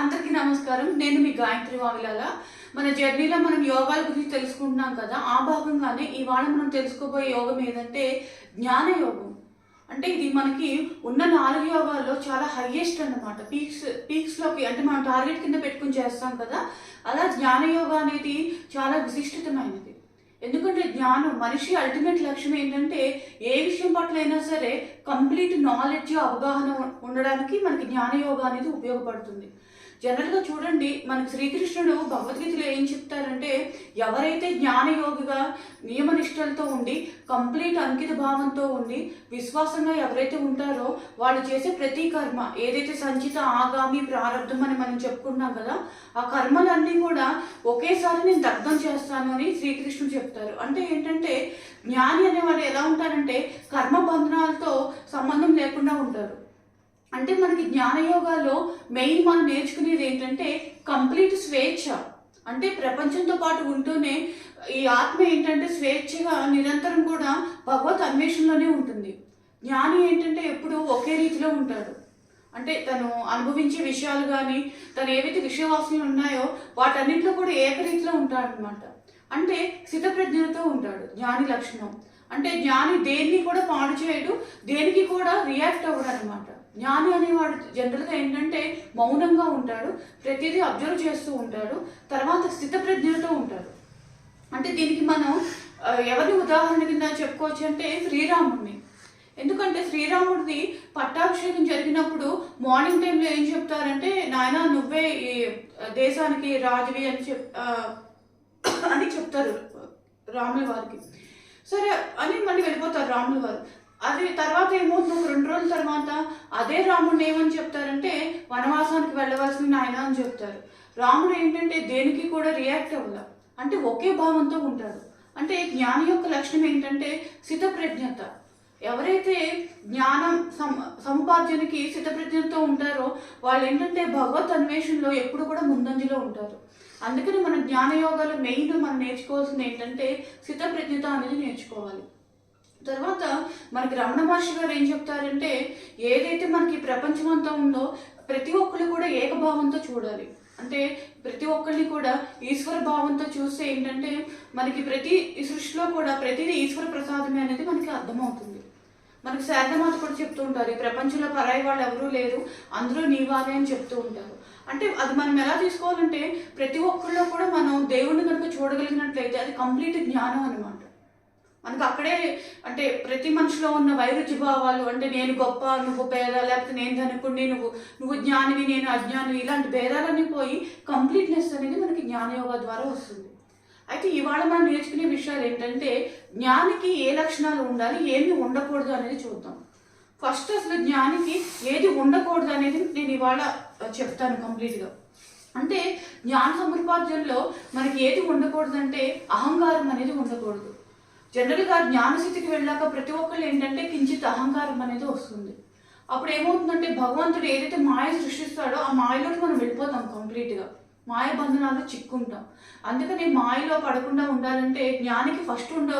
అందరికీ నమస్కారం. నేను మీ గాయత్రి వావిలాల. మన జర్నీలో మనం యోగాల గురించి తెలుసుకుంటున్నాం కదా ఆ భాగంగానే ఇవాళ మనం తెలుసుకోబోయే యోగం ఏదంటే జ్ఞాన యోగం. అంటే ఇది మనకి ఉన్న నాలుగు యోగాల్లో చాలా హైయెస్ట్ అన్నమాట. పీక్స్ పీక్స్లోకి అంటే మనం టార్గెట్ కింద పెట్టుకుని చేస్తాం కదా అలా జ్ఞాన యోగా అనేది చాలా విశిష్టతమైనది ఎందుకంటే జ్ఞానం మనిషి అల్టిమేట్ లక్ష్యం ఏంటంటే ఏ విషయం పట్ల అయినా సరే కంప్లీట్ నాలెడ్జ్ అవగాహన ఉండడానికి మనకి జ్ఞాన యోగా అనేది ఉపయోగపడుతుంది. జనరల్గా చూడండి మనకు శ్రీకృష్ణుడు భగవద్గీతలో ఏం చెప్తారంటే ఎవరైతే జ్ఞానయోగిగా నియమనిష్టలతో ఉండి కంప్లీట్ అంకిత భావంతో ఉండి విశ్వాసంగా ఎవరైతే ఉంటారో వాళ్ళు చేసే ప్రతి కర్మ ఏదైతే సంచిత ఆగామి ప్రారంధం అని మనం చెప్పుకున్నాం కదా ఆ కర్మలన్నీ కూడా ఒకేసారి నేను దగ్ధం చేస్తాను అని శ్రీకృష్ణుడు చెప్తారు. అంటే ఏంటంటే జ్ఞాని అనేవాడు ఎలా ఉంటారంటే కర్మ బంధనాలతో సంబంధం లేకుండా ఉంటారు. అంటే మనకి జ్ఞానయోగాల్లో మెయిన్ మనం నేర్చుకునేది ఏంటంటే కంప్లీట్ స్వేచ్ఛ. అంటే ప్రపంచంతో పాటు ఉంటూనే ఈ ఆత్మ ఏంటంటే స్వేచ్ఛగా నిరంతరం కూడా భగవత్ అన్వేషణలోనే ఉంటుంది. జ్ఞాని ఏంటంటే ఎప్పుడు ఒకే రీతిలో ఉంటాడు. అంటే తను అనుభవించే విషయాలు కానీ తను ఏవైతే విషయవాసనలు ఉన్నాయో వాటన్నింటిలో కూడా ఏకరీతిలో ఉంటాడనమాట అంటే స్థితప్రజ్ఞతో ఉంటాడు జ్ఞాని లక్షణం. అంటే జ్ఞాని దేన్ని కూడా పాడు చేయడు దేనికి కూడా రియాక్ట్ అవ్వడు అనమాట జ్ఞాని అనేవాడు జనరల్గా ఏంటంటే మౌనంగా ఉంటాడు ప్రతిదీ అబ్జర్వ్ చేస్తూ ఉంటాడు తర్వాత స్థితప్రజ్ఞతో ఉంటాడు. అంటే దీనికి మనం ఎవరి ఎవరిని ఉదాహరణ కింద చెప్పుకోవచ్చు అంటే శ్రీరాముడిని. ఎందుకంటే శ్రీరాముడిది పట్టాభిషేకం జరిగినప్పుడు మార్నింగ్ టైంలో ఏం చెప్తారంటే నాయన నువ్వే ఈ దేశానికి రాజువి అని చెప్ అని చెప్తారు రాముల వారికి సరే అని మళ్ళీ వెళ్ళిపోతారు రాముల వారు అది తర్వాత ఏమవుతుంది? ఒక రెండు రోజుల తర్వాత అదే రాముడిని ఏమని చెప్తారంటే వనవాసానికి వెళ్ళవలసింది ఆయన అని చెప్తారు. రాముడు ఏంటంటే దేనికి కూడా రియాక్ట్ అవ్వల. అంటే ఒకే భావంతో ఉంటాడు. అంటే జ్ఞాని యొక్క లక్షణం ఏంటంటే సితప్రజ్ఞత. ఎవరైతే జ్ఞానం సమ సముపార్జనకి సితప్రజ్ఞతో ఉంటారో వాళ్ళు ఏంటంటే భగవత్ అన్వేషణలో ఎప్పుడు కూడా ముందంజలో ఉంటారు. అందుకని మన జ్ఞాన యోగాలు మెయిన్ మనం నేర్చుకోవాల్సింది ఏంటంటే సితప్రజ్ఞత అనేది నేర్చుకోవాలి. తర్వాత మనకి రమణ మహర్షి గారు ఏం చెప్తారంటే ఏదైతే మనకి ప్రపంచం అంతా ఉందో ప్రతి ఒక్కరు కూడా ఏకభావంతో చూడాలి. అంటే ప్రతి ఒక్కరిని కూడా ఈశ్వర భావంతో చూస్తే ఏంటంటే మనకి ప్రతి సృష్టిలో కూడా ప్రతిదీ ఈశ్వర ప్రసాదమే అనేది మనకి అర్థమవుతుంది. మనకి శారదమాత కూడా చెప్తూ ఉంటారు ఈ ప్రపంచంలో పరాయి వాళ్ళు ఎవరూ లేరు అందరూ నీవాలే అని చెప్తూ ఉంటారు. అంటే అది మనం ఎలా తీసుకోవాలంటే ప్రతి ఒక్కరిలో కూడా మనం దేవుణ్ణి కనుక చూడగలిగినట్లయితే అది కంప్లీట్ జ్ఞానం అనమాట మనకు అక్కడే అంటే ప్రతి మనిషిలో ఉన్న వైరుధ్య భావాలు అంటే నేను గొప్ప నువ్వు పేద లేకపోతే నేను ధనుకుని నువ్వు నువ్వు జ్ఞానివి నేను అజ్ఞానివి ఇలాంటి భేదాలన్నీ పోయి కంప్లీట్నెస్ అనేది మనకి జ్ఞానయోగ ద్వారా వస్తుంది. అయితే ఇవాళ మనం నేర్చుకునే విషయాలు ఏంటంటే జ్ఞానికి ఏ లక్షణాలు ఉండాలి ఏమి ఉండకూడదు అనేది చూద్దాం. ఫస్ట్ అసలు జ్ఞానికి ఏది ఉండకూడదు అనేది నేను ఇవాళ చెప్తాను కంప్లీట్గా. అంటే జ్ఞాన సముపార్జనలో మనకి ఏది ఉండకూడదు అంటే అహంకారం అనేది ఉండకూడదు. జనరల్గా జ్ఞానస్థితికి వెళ్ళాక ప్రతి ఒక్కళ్ళు ఏంటంటే కించిత్ అహంకారం అనేది వస్తుంది. అప్పుడు ఏమవుతుందంటే భగవంతుడు ఏదైతే మాయ సృష్టిస్తాడో ఆ మాయలోకి మనం వెళ్ళిపోతాం కంప్లీట్గా. మాయ బంధనాలు చిక్కుంటాం. అందుకని మాయలో పడకుండా ఉండాలంటే జ్ఞానికి ఫస్ట్ ఉండ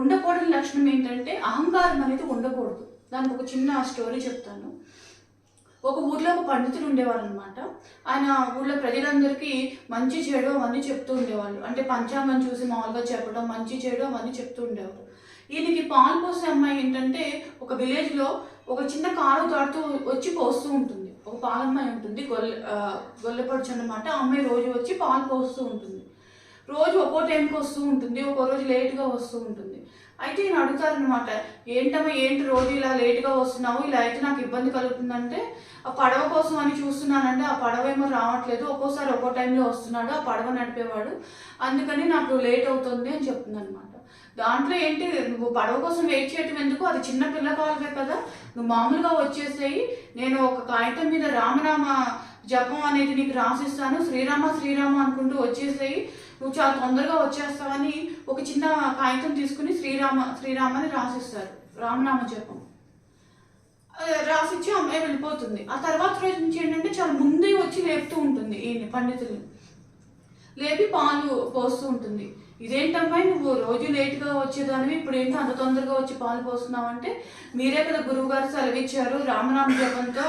ఉండకూడని లక్షణం ఏంటంటే అహంకారం అనేది ఉండకూడదు. దానికి ఒక చిన్న స్టోరీ చెప్తాను. ఒక ఊర్లో ఒక పండితులు ఉండేవారు అనమాట ఆయన ఊళ్ళో ప్రజలందరికీ మంచి చెడు అవన్నీ చెప్తూ ఉండేవాళ్ళు. అంటే పంచాంగం చూసి మామూలుగా చెప్పడం మంచి చెడు అవన్నీ చెప్తూ ఉండేవారు ఈయనకి పాలు పోసే అమ్మాయి ఏంటంటే ఒక విలేజ్లో ఒక చిన్న కారు తాడుతూ వచ్చి పోస్తూ ఉంటుంది. ఒక పాలమ్మాయి ఉంటుంది గొల్ల ఆ, గొల్లపడుచు అన్నమాట. ఆ అమ్మాయి రోజు వచ్చి పాలు పోస్తూ ఉంటుంది. రోజు ఒక్కో టైంకి వస్తూ ఉంటుంది ఒక్కో రోజు లేట్గా వస్తూ ఉంటుంది. అయితే నేను అడుగుతారనమాట ఏంటమ్మా ఏంటి రోజు ఇలా లేట్గా వస్తున్నావు? ఇలా అయితే నాకు ఇబ్బంది కలుగుతుందంటే ఆ పడవ కోసం అని చూస్తున్నానంటే ఆ పడవ ఏమో రావట్లేదు. ఒక్కోసారి ఒక్కో టైంలో వస్తున్నాడు ఆ పడవ నడిపేవాడు. అందుకని నాకు లేట్ అవుతుంది అని చెప్తుంది అనమాట దాంట్లో ఏంటి నువ్వు పడవ కోసం వెయిట్ చేయటం ఎందుకు? అది చిన్న పిల్ల కదా. నువ్వు మామూలుగా వచ్చేసేయి. నేను ఒక కాగితం మీద రామనామ జపం అనేది నీకు రాసిస్తాను. శ్రీరామ శ్రీరామ అనుకుంటూ వచ్చేసేయి. నువ్వు చాలా తొందరగా వచ్చేస్తావని ఒక చిన్న కాగితం తీసుకుని శ్రీరామ శ్రీరామ అని రాసిస్తారు. రామనామ జపం. రాసిచ్చి అమ్మాయి వెళ్ళిపోతుంది. ఆ తర్వాత రోజు నుంచి ఏంటంటే చాలా ముందే వచ్చి లేపుతూ ఉంటుంది ఈయన పండితులు లేపి పాలు పోస్తూ ఉంటుంది. ఇదేంటమ్మాయి నువ్వు రోజు లేట్గా వచ్చేదానివి ఇప్పుడు ఏంటి అంత తొందరగా వచ్చి పాలు పోస్తున్నావు అంటే మీరే కదా గురువు గారు సెలవిచ్చారు రామనామ జపంతో.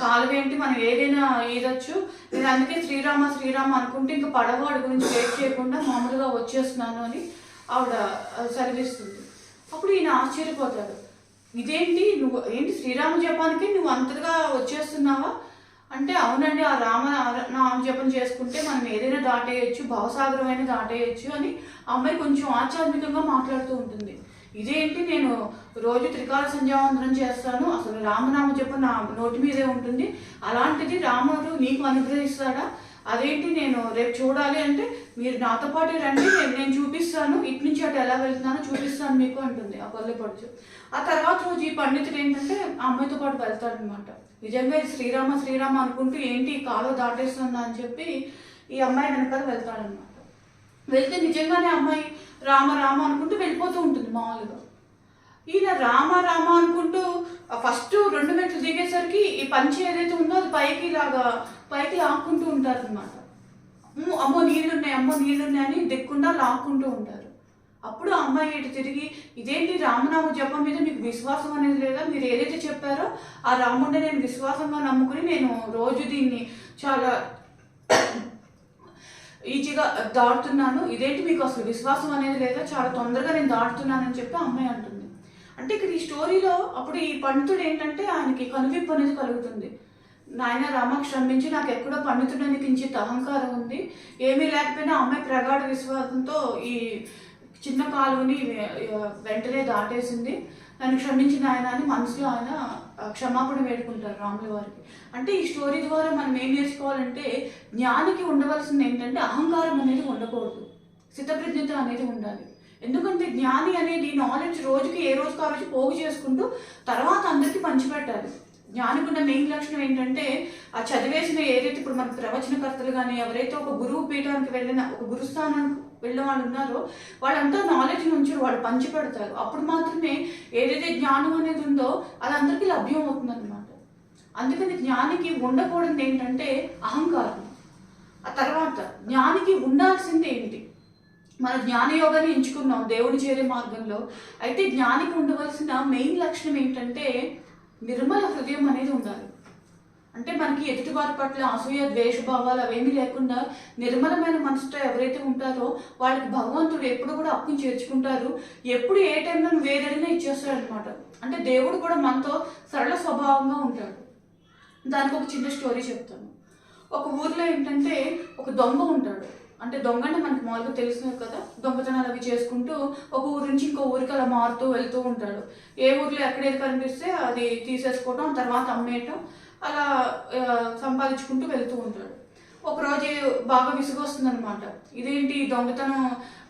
కాలువ ఏంటి? మనం ఏదైనా ఈదొచ్చు నేను అందుకే శ్రీరామ శ్రీరామ అనుకుంటే ఇంకా పడవాడి గురించి వెయిట్ చేయకుండా మామూలుగా వచ్చేస్తున్నాను అని ఆవిడ ఆ, సెలవిస్తుంది అప్పుడు ఈయన ఆశ్చర్యపోతాడు. ఇదేంటి? నువ్వు ఏంటి శ్రీరామ జపానికి నువ్వు అంతగా వచ్చేస్తున్నావా? అంటే అవునండి ఆ రామ నామ జపం చేసుకుంటే మనం ఏదైనా దాటేయచ్చు భవసాగరమైన దాటేయచ్చు అని అమ్మాయి కొంచెం ఆధ్యాత్మికంగా మాట్లాడుతూ ఉంటుంది. ఇదేంటి? నేను రోజు త్రికాల సంధ్యావందనం చేస్తాను. అసలు రామనామ జపం నా నోటి మీదే ఉంటుంది. అలాంటిది రాముడు నీకు అనుగ్రహిస్తాడా? అదేంటి నేను రేపు చూడాలి అంటే మీరు నాతో పాటు రండి నేను చూపిస్తాను ఇటు నుంచి అటు ఎలా వెళ్తున్నానో చూపిస్తాను మీకు అంటుంది ఆ పల్లెపడుచు ఆ తర్వాత రోజు ఈ పండితుడు ఏంటంటే ఆ అమ్మాయితో పాటు వెళ్తాడనమాట నిజంగా ఇది శ్రీరామ శ్రీరామ అనుకుంటూ ఏంటి ఈ కాలువ దాటేస్తుందా అని చెప్పి ఈ అమ్మాయి వెనకాల వెళ్తాడనమాట వెళ్తే నిజంగానే అమ్మాయి రామ రామ అనుకుంటూ వెళ్ళిపోతూ ఉంటుంది మామూలుగా. ఈయన రామ రామ అనుకుంటూ ఫస్ట్ రెండు మెట్లు దిగేసరికి ఈ పంచి ఏదైతే ఉందో అది పైకి లాగా పైకి లాక్కుంటూ ఉంటారు అనమాట అమ్మో నీళ్ళున్నాయి అమ్మో నీళ్ళున్నాయి అని దిక్కుండా లాక్కుంటూ ఉంటారు. అప్పుడు ఆ అమ్మాయి ఇటు తిరిగి ఇదేంటి రామనామ జపం మీద మీకు విశ్వాసం అనేది లేదా? మీరు ఏదైతే చెప్పారో ఆ రాముడిని నేను విశ్వాసంగా నమ్ముకుని నేను రోజు దీన్ని చాలా ఈజీగా దాటుతున్నాను. ఇదేంటి మీకు అసలు విశ్వాసం అనేది లేదా? చాలా తొందరగా నేను దాటుతున్నానని చెప్పి అమ్మాయి అంటుంది. అంటే ఇక్కడ ఈ స్టోరీలో అప్పుడు ఈ పండితుడు ఏంటంటే ఆయనకి కనువిప్పు అనేది కలుగుతుంది. నాయన రామ క్షమించి నాకు ఎక్కడో పండితుడని కించిత్ అహంకారం ఉంది. ఏమీ లేకపోయినా అమ్మాయి ప్రగాఢ విశ్వాసంతో ఈ చిన్న కాలువని వెంటనే దాటేసింది. నన్ను క్షమించిన ఆయన అని మనసులో ఆయన క్షమాపణ వేడుకుంటారు రాముల వారికి. అంటే ఈ స్టోరీ ద్వారా మనం ఏం నేర్చుకోవాలంటే జ్ఞానికి ఉండవలసింది ఏంటంటే అహంకారం అనేది ఉండకూడదు. స్థితప్రజ్ఞత అనేది ఉండాలి. ఎందుకంటే జ్ఞాని అనేది నాలెడ్జ్ రోజుకి ఏ రోజు కావచ్చు పోగు చేసుకుంటూ తర్వాత అందరికీ పంచిపెట్టాలి. జ్ఞానికున్న మెయిన్ లక్షణం ఏంటంటే ఆ చదివేసిన ఏదైతే ఇప్పుడు మన ప్రవచనకర్తలు కానీ ఎవరైతే ఒక గురువు పీఠానికి వెళ్ళిన ఒక గురుస్థానానికి వెళ్ళిన వాళ్ళు ఉన్నారో వాళ్ళంతా నాలెడ్జ్ నుంచి వాళ్ళు పంచి పెడతారు. అప్పుడు మాత్రమే ఏదైతే జ్ఞానం అనేది ఉందో అది అందరికీ లభ్యం అవుతుంది అనమాట అందుకని జ్ఞానికి ఉండకూడదు ఏంటంటే అహంకారం. ఆ తర్వాత జ్ఞానికి ఉండాల్సింది ఏంటి? మన జ్ఞాన యోగాన్ని ఎంచుకున్నాం దేవుడు చేరే మార్గంలో. అయితే జ్ఞానికి ఉండవలసిన మెయిన్ లక్షణం ఏంటంటే నిర్మల హృదయం అనేది ఉండాలి. అంటే మనకి ఎదుటివారి పట్ల అసూయ ద్వేషభావాలు అవేమీ లేకుండా నిర్మలమైన మనసుతో ఎవరైతే ఉంటారో వాళ్ళకి భగవంతుడు ఎప్పుడు కూడా అప్పుని చేర్చుకుంటారు. ఎప్పుడు ఏ టైంలో నువ్వు ఏదైనా ఇచ్చేస్తాడు అనమాట అంటే దేవుడు కూడా మనతో సరళ స్వభావంగా ఉంటాడు. దానికి ఒక చిన్న స్టోరీ చెప్తాను. ఒక ఊర్లో ఏంటంటే ఒక దొంగ ఉంటాడు. అంటే దొంగ అంటే మనకి మామూలుగా తెలుసు కదా దొంగతనాలు అవి చేసుకుంటూ ఒక ఊరు నుంచి ఇంకో ఊరికి అలా మారుతూ వెళ్తూ ఉంటాడు. ఏ ఊర్లో ఎక్కడేది కనిపిస్తే అది తీసేసుకోవడం తర్వాత అమ్మేయటం అలా సంపాదించుకుంటూ వెళ్తూ ఉంటాడు. ఒక రోజు బాగా విసుగు అనమాట ఇదేంటి దొంగతనం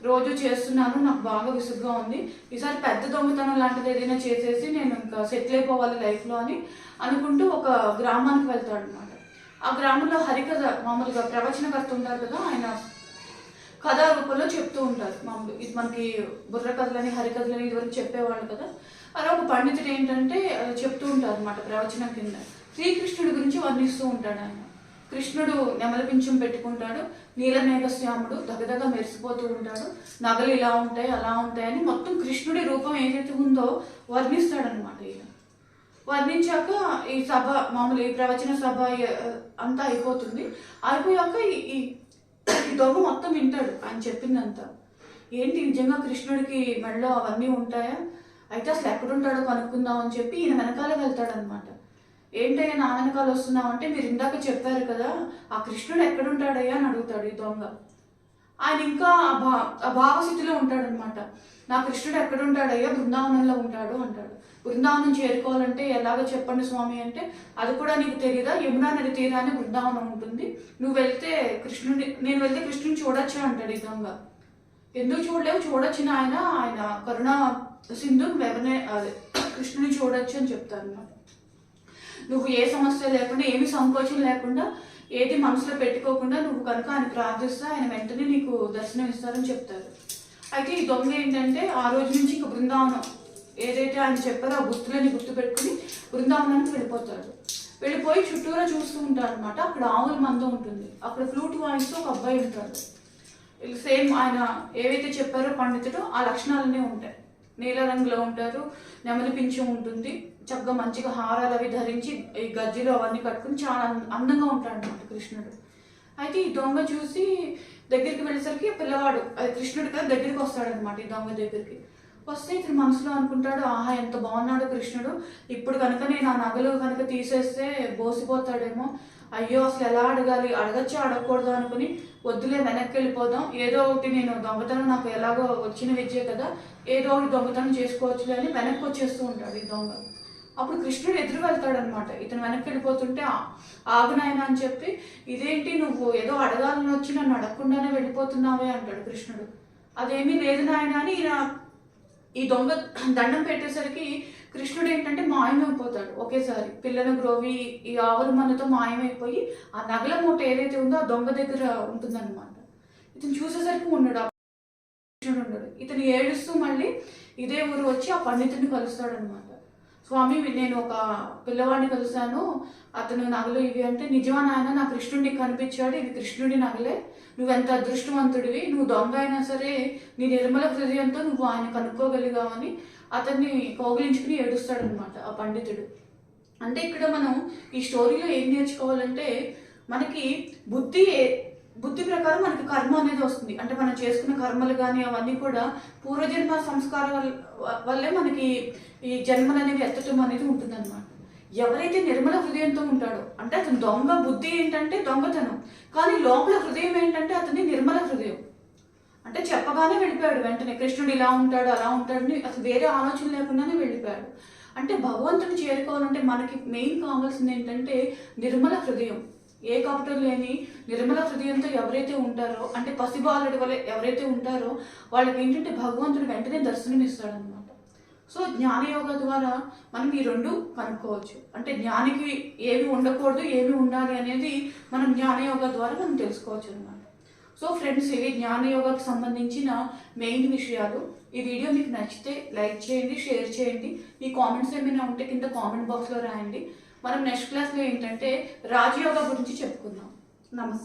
రోజు చేస్తున్నాను నాకు బాగా విసుగ్గా ఉంది. ఈసారి పెద్ద దొంగతనం లాంటిది ఏదైనా చేసేసి నేను ఇంకా సెటిల్ అయిపోవాలి లైఫ్లో అని అనుకుంటూ ఒక గ్రామానికి వెళ్తాడు అనమాట ఆ గ్రామంలో హరికథ మామూలుగా ప్రవచనకర్త ఉంటారు కదా ఆయన కథా రూపంలో చెప్తూ ఉంటారు. మామూలు ఇది మనకి బుర్ర కథలని హరికథలని ఇదివరకు చెప్పేవాళ్ళు కదా. అలా ఒక పండితుడు ఏంటంటే చెప్తూ ఉంటారు అనమాట ప్రవచనం కింద. శ్రీకృష్ణుడి గురించి వర్ణిస్తూ ఉంటాడు ఆయన. కృష్ణుడు నెమల పింఛం పెట్టుకుంటాడు నీలమేఘశ్యాముడు దగదగ మెరిసిపోతూ ఉంటాడు నగలు ఇలా ఉంటాయి అలా ఉంటాయని మొత్తం కృష్ణుడి రూపం ఏదైతే ఉందో వర్ణిస్తాడనమాట ఈయన. వర్ణించాక ఈ సభ మామూలు ఈ ప్రవచన సభ అంతా అయిపోతుంది. అయిపోయాక ఈ- ఈ దొంగ మొత్తం వింటాడు ఆయన చెప్పిందంతా. ఏంటి నిజంగా కృష్ణుడికి మెడలో అవన్నీ ఉంటాయా? అయితే అసలు ఎక్కడుంటాడో కనుక్కుందాం అని చెప్పి ఈయన వెనకాల వెళ్తాడనమాట ఏంటయ్యా నా వెనకాల వస్తున్నావు అంటే మీరు ఇందాక చెప్పారు కదా ఆ కృష్ణుడు ఎక్కడుంటాడయ్యా అని అడుగుతాడు ఈ దొంగ. ఆయన ఇంకా ఆ భా ఆ భావస్థితిలో ఉంటాడనమాట నా కృష్ణుడు ఎక్కడుంటాడయ్యా? బృందావనంలో ఉంటాడు అంటాడు. బృందావనం చేరుకోవాలంటే ఎలాగో చెప్పండి స్వామి అంటే అది కూడా నీకు తెలియదా యమునా నది తీరాన్ని బృందావనం ఉంటుంది. నువ్వు వెళ్తే కృష్ణుని నేను వెళ్తే కృష్ణుని చూడొచ్చు అంటాడు ఈ దొంగ. ఎందుకు చూడలేవు? చూడొచ్చిన ఆయన ఆయన కరుణ సింధు వెవనే అదే కృష్ణుని చూడొచ్చు అని చెప్తారు అనమాట నువ్వు ఏ సమస్య లేకుండా ఏమి సంకోచం లేకుండా ఏది మనసులో పెట్టుకోకుండా నువ్వు కనుక ఆయన ప్రార్థిస్తే ఆయన వెంటనే నీకు దర్శనం ఇస్తారని చెప్తారు. అయితే ఈ దొంగ ఏంటంటే ఆ రోజు నుంచి ఇక బృందావనం ఏదైతే ఆయన చెప్పారో ఆ గుర్తులని గుర్తుపెట్టుకుని బృందావనానికి వెళ్ళిపోతాడు వెళ్ళిపోయి చుట్టూరా చూస్తూ ఉంటారు అనమాట అక్కడ ఆవుల మంద ఉంటుంది. అక్కడ ఫ్లూట్ వాయిస్తూ ఒక అబ్బాయి ఉంటాడు. సేమ్ ఆయన ఏవైతే చెప్పారో పండితుడో ఆ లక్షణాలన్నీ ఉంటాయి. నీల రంగులో ఉంటారు నెమలి పించి ఉంటుంది. చక్కగా మంచిగా హారాలు అవి ధరించి ఈ గజ్జలు అవన్నీ కట్టుకుని చాలా అందంగా ఉంటాడు అనమాట కృష్ణుడు. అయితే ఈ దొంగ చూసి దగ్గరికి వెళ్ళేసరికి పిల్లవాడు అది కృష్ణుడు కదా దగ్గరికి వస్తాడనమాట ఈ దొంగ దగ్గరికి. వస్తే ఇతను మనసులో అనుకుంటాడు ఆహా ఎంత బాగున్నాడు కృష్ణుడు. ఇప్పుడు కనుక నేను ఆ నగలు కనుక తీసేస్తే బోసిపోతాడేమో. అయ్యో అసలు ఎలా అడగాలి? అడగచ్చా? అడగకూడదు అనుకుని వద్దులే వెనక్కి వెళ్ళిపోదాం. ఏదో ఒకటి నేను దొంగతనం నాకు ఎలాగో వచ్చిన విద్యే కదా. ఏదో ఒకటి దొంగతనం చేసుకోవచ్చులే అని వెనక్కి వచ్చేస్తూ ఉంటాడు ఈ దొంగ. అప్పుడు కృష్ణుడు ఎదురు వెళ్తాడనమాట ఇతను వెనక్కి వెళ్ళిపోతుంటే ఆగునాయన ఆగు అని చెప్పి ఇదేంటి నువ్వు? ఏదో అడగాలని వచ్చి నన్ను అడగకుండానే వెళ్ళిపోతున్నావే అంటాడు కృష్ణుడు. అదేమీ లేదు నాయన అని ఈయన ఈ దొంగ దండం పెట్టేసరికి కృష్ణుడు ఏంటంటే మాయమైపోతాడు. ఒకేసారి పిల్లల గ్రోవి ఈ ఆవుల మనతో మాయమైపోయి ఆ నగల మూట ఏదైతే ఉందో ఆ దొంగ దగ్గర ఉంటుందన్నమాట. ఇతను చూసేసరికి ఉండడు. కృష్ణుడు ఉండడు. ఇతను ఏడుస్తూ మళ్ళీ ఇదే ఊరు వచ్చి ఆ పండితుడిని కలుస్తాడనమాట స్వామి నేను ఒక పిల్లవాడిని కలుస్తాను. అతను నగలు ఇవి అంటే నిజమా నాయన నా కృష్ణుడిని కనిపించాడు. ఇది కృష్ణుడి నగలే. నువ్వెంత అదృష్టవంతుడివి నువ్వు దొంగ అయినా సరే నీ నిర్మల హృదయంతో నువ్వు ఆయన కనుక్కోగలిగావని అతన్ని కౌగిలించుకుని ఏడుస్తాడనమాట ఆ పండితుడు. అంటే ఇక్కడ మనం ఈ స్టోరీలో ఏం నేర్చుకోవాలంటే మనకి బుద్ధి బుద్ధి ప్రకారం మనకి కర్మ అనేది వస్తుంది. అంటే మనం చేసుకున్న కర్మలు కానీ అవన్నీ కూడా పూర్వజన్మ సంస్కారం వల్లే మనకి ఈ జన్మలు అనేవి ఎత్తటం అనేది ఉంటుందన్నమాట. ఎవరైతే నిర్మల హృదయంతో ఉంటాడో అంటే అతను దొంగ బుద్ధి ఏంటంటే దొంగతనం. కానీ లోపల హృదయం ఏంటంటే అతని నిర్మల హృదయం. అంటే చెప్పగానే వెళ్ళిపోయాడు వెంటనే కృష్ణుడు ఇలా ఉంటాడు అలా ఉంటాడని అసలు వేరే ఆలోచన లేకుండానే వెళ్ళిపోయాడు. అంటే భగవంతుని చేరుకోవాలంటే మనకి మెయిన్ కావాల్సింది ఏంటంటే నిర్మల హృదయం. ఏ కపటం లేని నిర్మల హృదయంతో ఎవరైతే ఉంటారో అంటే పసిబాలుడి వల్ల ఎవరైతే ఉంటారో వాళ్ళకి ఏంటంటే భగవంతుడు వెంటనే దర్శనం ఇస్తాడనమాట సో జ్ఞానయోగ ద్వారా మనం ఈ రెండు కనుక్కోవచ్చు. అంటే జ్ఞానికి ఏమి ఉండకూడదు ఏమి ఉండాలి అనేది మనం జ్ఞానయోగ ద్వారా మనం తెలుసుకోవచ్చు అనమాట సో ఫ్రెండ్స్ ఇవి జ్ఞానయోగాకు సంబంధించిన మెయిన్ విషయాలు. ఈ వీడియో మీకు నచ్చితే లైక్ చేయండి షేర్ చేయండి. మీ కామెంట్స్ ఏమైనా ఉంటే కింద కామెంట్ బాక్స్లో రాయండి. మనం నెక్స్ట్ క్లాస్లో ఏంటంటే రాజయోగ గురించి చెప్పుకుందాం. నమస్తే.